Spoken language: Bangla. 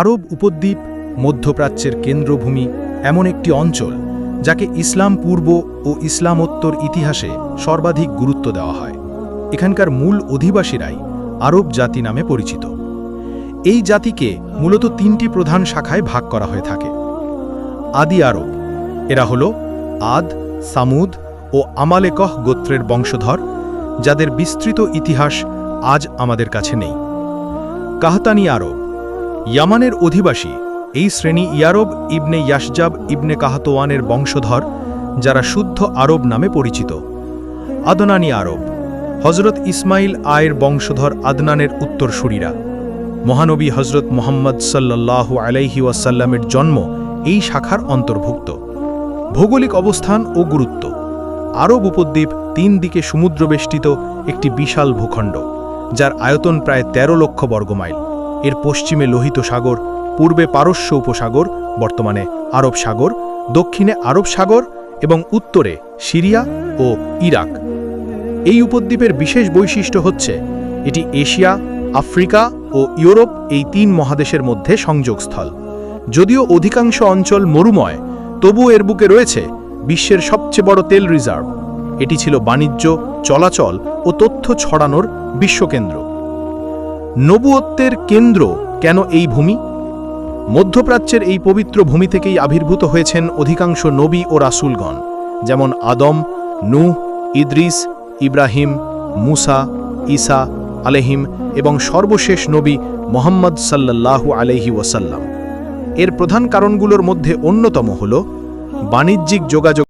আরব উপদ্বীপ মধ্যপ্রাচ্যের কেন্দ্রভূমি এমন একটি অঞ্চল যাকে ইসলাম পূর্ব ও ইসলামোত্তর ইতিহাসে সর্বাধিক গুরুত্ব দেওয়া হয়। এখানকার মূল অধিবাসীরাই আরব জাতি নামে পরিচিত। এই জাতিকে মূলত তিনটি প্রধান শাখায় ভাগ করা হয়ে থাকে। আদি আরব, এরা হল আদ, সামুদ ও আমালেকহ গোত্রের বংশধর, যাদের বিস্তৃত ইতিহাস আজ আমাদের কাছে নেই। কাহতানি আরব ইয়ামানের অধিবাসী এই শ্রেণি ইয়ারব ইবনে ইয়াসজাব ইবনে কাহাতোয়ানের বংশধর, যারা শুদ্ধ আরব নামে পরিচিত। আদনানি আরব হজরত ইসমাইল আয়ের বংশধর আদনানের উত্তরসূরিরা। মহানবী হজরত মোহাম্মদ সাল্লাহ আলাইহি ওয়াসাল্লামের জন্ম এই শাখার অন্তর্ভুক্ত। ভৌগোলিক অবস্থান ও গুরুত্ব। আরব উপদ্বীপ তিন দিকে সমুদ্রবেষ্টিত একটি বিশাল ভূখণ্ড, যার আয়তন প্রায় ১৩ লক্ষ বর্গমাইল। এর পশ্চিমে লোহিত সাগর, পূর্বে পারস্য উপসাগর, বর্তমানে আরব সাগর, দক্ষিণে আরব সাগর এবং উত্তরে সিরিয়া ও ইরাক। এই উপদ্বীপের বিশেষ বৈশিষ্ট্য হচ্ছে, এটি এশিয়া, আফ্রিকা ও ইউরোপ এই তিন মহাদেশের মধ্যে সংযোগস্থল। যদিও অধিকাংশ অঞ্চল মরুময় তবুও এর বুকে রয়েছে বিশ্বের সবচেয়ে বড় তেল রিজার্ভ। এটি ছিল বাণিজ্য, চলাচল ও তথ্য ছড়ানোর বিশ্বকেন্দ্র। নবুয়ত্বের কেন্দ্র কেন এই ভূমি? মধ্যপ্রাচ্যের এই পবিত্র ভূমি থেকেই আবির্ভূত হয়েছেন অধিকাংশ নবী ও রাসূলগণ, যেমন আদম, নূহ, ইদ্রিস, ইব্রাহিম, মুসা, ঈসা আলেহিম এবং সর্বশেষ নবী মোহাম্মদ সাল্লাল্লাহু আলহি ওয়াসাল্লাম। এর প্রধান কারণগুলোর মধ্যে অন্যতম হল বাণিজ্যিক যোগাযোগ